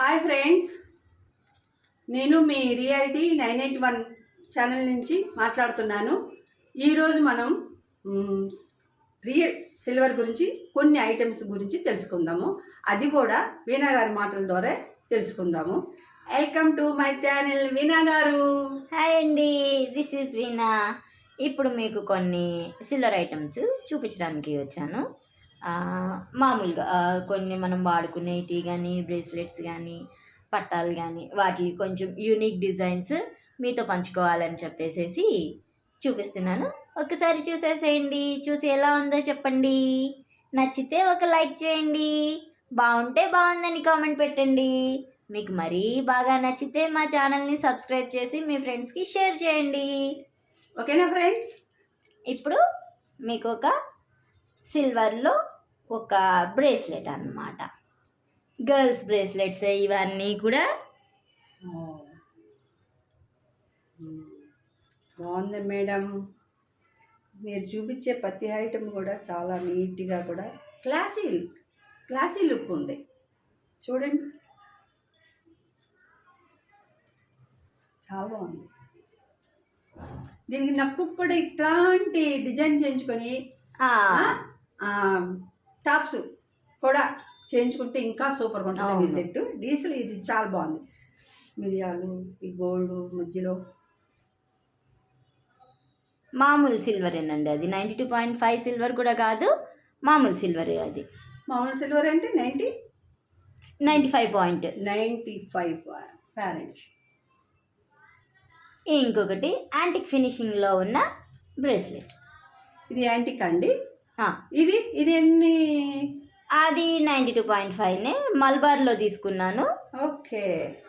Hi friends. నేను మీ reality nine eight one channel నుంచి మాట్లాడుతున్నాను. ఈరోజు మనం రియల్ సిల్వర్ గురించి కొన్ని ఐటమ్స్ గురించి తెలుసుకుందాము. అది కూడా వీణా గారి మాటల ద్వారా తెలుసుకుందాము. Welcome to my channel Veena గారు. హాయ్ అండి దిస్ ఈజ్ వీణా. ఇప్పుడు మీకు కొన్ని సిల్వర్ ఐటమ్స్ చూపించడానికి వచ్చాను. మామూలుగా కొన్ని మనం వాడుకునేటి కానీ బ్రేస్లెట్స్ కానీ పట్టాలు కానీ వాటి కొంచెం యూనిక్ డిజైన్స్ మీతో పంచుకోవాలని చెప్పేసేసి చూపిస్తున్నాను. ఒకసారి చూసేసేయండి. చూసి ఎలా ఉందో చెప్పండి. నచ్చితే ఒక లైక్ చేయండి. బాగుంటే బాగుందని కామెంట్ పెట్టండి. మీకు మరీ బాగా నచ్చితే మా ఛానల్ని సబ్స్క్రైబ్ చేసి మీ ఫ్రెండ్స్కి షేర్ చేయండి. ఓకేనా ఫ్రెండ్స్? ఇప్పుడు మీకు ఒక సిల్వర్లో ఒక బ్రేస్లెట్ అన్నమాట. గర్ల్స్ బ్రేస్లెట్స్ ఇవన్నీ కూడా. బాగుంది మేడం. మీరు చూపించే ప్రతి ఐటమ్ కూడా చాలా నీట్గా కూడా క్లాసీ క్లాసీ లుక్ ఉంది. చూడండి. చాలా బాగుంది. దీనికి నక్కు కూడా ఇట్లాంటి డిజైన్ చేయించుకొని టాప్స్ కూడా చేయించుకుంటే ఇంకా సూపర్గా ఉంటుంది అవును. సెట్. డీజిల్ ఇది చాలా బాగుంది. మిరియాలు ఈ గోల్డ్ మధ్యలో. మామూలు సిల్వరేనండి అది. Ninety two point five silver కూడా కాదు మామూలు సిల్వరే అది. మామూలు సిల్వర్ అంటే ninety? Ninety five point. Ninety five parents ఇంకొకటి యాంటిక్ ఫినిషింగ్లో ఉన్న బ్రేస్లెట్. ఇది యాంటిక్ అండి. ఇది ఇది ఎన్ని? అది నైంటీ టూ పాయింట్ ఫైవ్నే మల్బార్లో తీసుకున్నాను. ఓకే.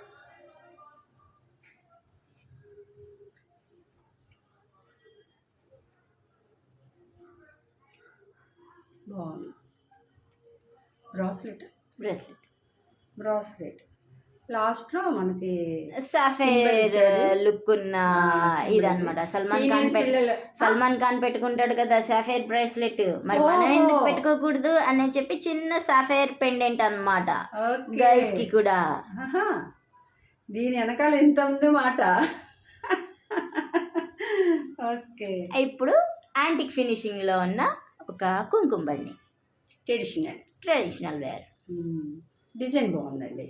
బాగుంది. బ్రాస్లెట్? బ్రేస్లెట్. బ్రాస్లెట్. లాస్ట్లో మనకి సఫేర్. లుక్ ఉన్న ఇదన్నమాట. సల్మాన్ ఖాన్ సల్మాన్ ఖాన్ పెట్టుకుంటాడు కదా సాఫేర్ బ్రేస్లెట్. మరి మనం. ఎందుకు పెట్టుకోకూడదు అని చెప్పి చిన్న సాఫేర్ పెండెంట్ అన్నమాట. ఓకే. గర్ల్స్కి కూడా. దీని వెనకాల ఎంత ఉంది మాట. ఓకే. ఇప్పుడు యాంటిక్ ఫినిషింగ్లో ఉన్న ఒక కుంకుమ బండి ట్రెడిషనల్ ట్రెడిషనల్ వేర్ డిజైన్ బాగుందండి.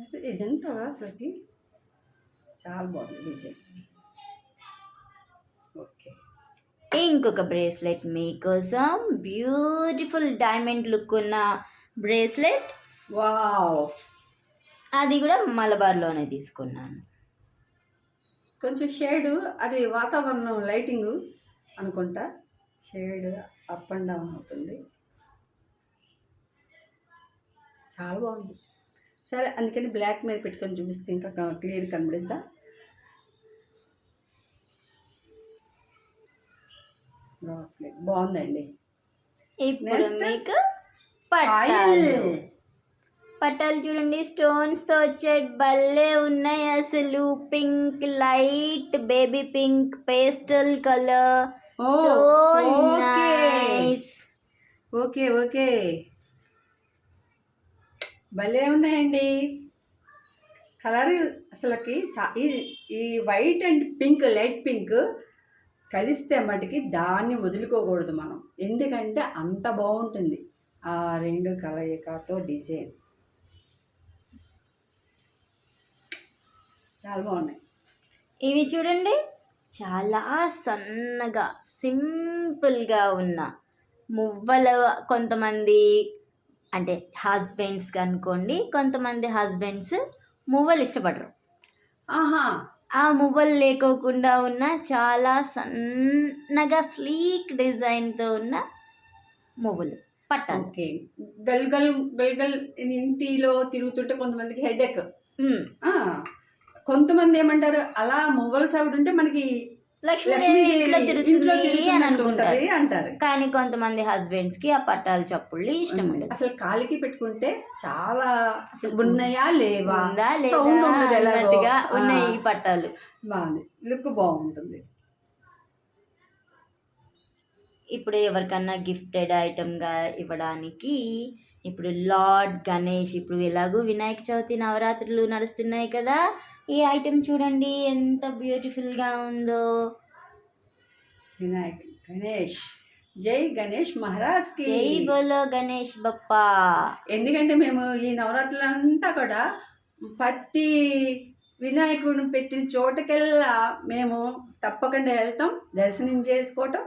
అసలు ఇదంతా అసలుకి? చాలా బాగుంది డిజైన్. ఓకే. ఇంకొక బ్రేస్లెట్ మీకోసం బ్యూటిఫుల్ డైమండ్ లుక్ ఉన్న బ్రేస్లెట్. వావ్. అది కూడా మలబార్లోనే తీసుకున్నాను. కొంచెం షేడ్ అది వాతావరణం లైటింగ్ అనుకుంటా. షేడ్ అప్ అండ్ డౌన్ అవుతుంది. చాలా బాగుంది. సరే అందుకని బ్లాక్ మీద పెట్టుకొని చూపిస్తే ఇంకా క్లియర్ కనబడిద్దా? బాగుందండి. పట్టాలు. పట్టాలు చూడండి స్టోన్స్తో వచ్చే భలే ఉన్నాయి అసలు. Pink light baby pink pastel colour so nice okay okay. భలే ఉన్నాయండి కలర్ అసలుకి చా ఈ- ఈ white and pink light pink కలిస్తే మటుకి దాన్ని వదులుకోకూడదు మనం. ఎందుకంటే అంత బాగుంటుంది ఆ రెండు కలయికతో డిజైన్. చాలా బాగున్నాయి. ఇవి చూడండి. చాలా సన్నగా సింపుల్గా ఉన్న మువ్వల కొంతమంది అంటే హస్బెండ్స్ అనుకోండి కొంతమంది హస్బెండ్స్ మువ్వలు ఇష్టపడరు. ఆహా! ఆ మువ్వలు లేకోకుండా ఉన్న చాలా సన్నగా స్లీక్ డిజైన్తో ఉన్న మువ్వలు పట్టాలు. ఓకే. గల్ గల్ గల్ గల్ ఇంటిలో తిరుగుతుంటే కొంతమందికి హెడేక్. కొంతమంది ఏమంటారు అలా మువ్వల సౌడ్ ఉంటే మనకి లక్ష్మీదేవి ఇంట్లో అంటారు. కానీ కొంతమంది హస్బెండ్స్కి ఆ పట్టాలు చప్పుళ్ళు ఇష్టం ఉండదు. అసలు కాలికి పెట్టుకుంటే చాలా అసలు ఉన్నాయా లేవా? సౌండ్ ఉండదు ఎలాగో. ఉన్నాయి ఈ పట్టాలు. బాగుంది. లుక్ బాగుంటుంది. ఇప్పుడు ఎవరికన్నా గిఫ్టెడ్ ఐటమ్గా ఇవ్వడానికి ఇప్పుడు లార్డ్ గణేష్ ఇప్పుడు ఎలాగూ వినాయక చవితి నవరాత్రులు నడుస్తున్నాయి కదా. ఈ ఐటెం చూడండి? ఎంత బ్యూటిఫుల్గా ఉందో. వినాయక్ గణేష్. జై గణేష్ మహారాజ్కి. జై బోలో గణేష్ బప్పా. ఎందుకంటే మేము ఈ నవరాత్రులంతా కూడా ప్రతి వినాయకుడిని పెట్టిన చోటకెల్లా మేము తప్పకుండా వెళ్తాం దర్శనం చేసుకోవటం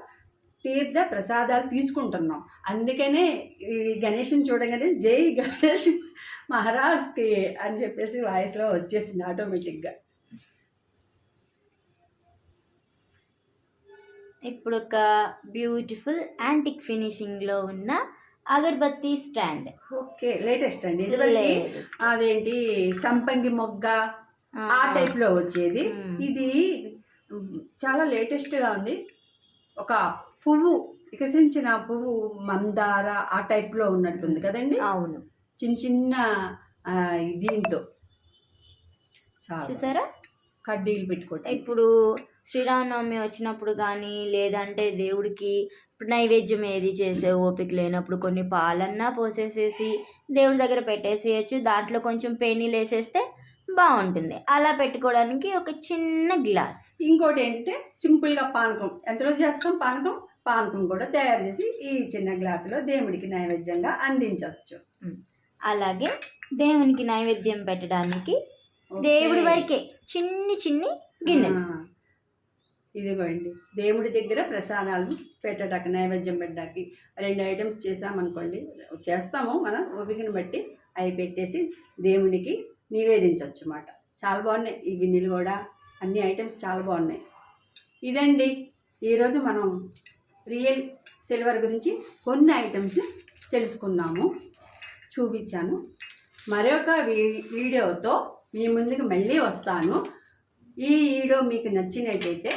తీర్థ ప్రసాదాలు తీసుకుంటున్నాం. అందుకనే ఈ గణేష్ని చూడగానే జై గణేష్ మహారాజ్కి అని చెప్పేసి వాయిస్లో వచ్చేసింది ఆటోమేటిక్గా. ఇప్పుడు ఒక బ్యూటిఫుల్ యాంటిక్ ఫినిషింగ్లో ఉన్న అగర్బత్తి స్టాండ్. ఓకే లేటెస్ట్ అండి. ఇదివరకు. అదేంటి సంపంగి మొగ్గ ఆ. టైప్లో వచ్చేది. ఇది చాలా లేటెస్ట్గా ఉంది. ఒక పువ్వు వికసించిన పువ్వు మందార ఆ టైప్లో ఉన్నట్టుంది కదండి? అవును. చిన్న చిన్న దీంతో. చూసారా? కడ్డీలు పెట్టుకోవటం. ఇప్పుడు శ్రీరామనవమి వచ్చినప్పుడు కానీ లేదంటే దేవుడికి ఇప్పుడు నైవేద్యం ఏది చేసే ఓపిక లేనప్పుడు కొన్ని పాలన్నా పోసేసేసి దేవుడి దగ్గర పెట్టేసేయచ్చు. దాంట్లో కొంచెం పేనీలు వేసేస్తే బాగుంటుంది. అలా పెట్టుకోవడానికి ఒక చిన్న గ్లాస్. ఇంకోటి ఏంటంటే సింపుల్గా పానకం. ఎంతలో చేస్తాం పానకం? పానకం కూడా తయారు చేసి ఈ చిన్న గ్లాసులో దేవుడికి నైవేద్యంగా అందించవచ్చు. అలాగే దేవునికి నైవేద్యం పెట్టడానికి దేవుడి వరకే చిన్ని చిన్ని గిన్నె ఇదిగోండి. దేవుడి దగ్గర ప్రసాదాలు పెట్టడానికి నైవేద్యం పెట్టడానికి రెండు ఐటమ్స్ చేసామనుకోండి చేస్తాము మనం ఓపికని బట్టి అవి పెట్టేసి దేవునికి నివేదించవచ్చు అన్నమాట చాలా బాగున్నాయి ఈ గిన్నెలు కూడా. అన్ని ఐటమ్స్ చాలా బాగున్నాయి. ఇదండి. ఈరోజు మనం రియల్ సిల్వర్ గురించి కొన్ని ఐటమ్స్ తెలుసుకున్నాము చూపించాను. మరొక వీ- వీడియోతో మీ ముందుకు మళ్ళీ వస్తాను. ఈ వీడియో మీకు నచ్చినట్టయితే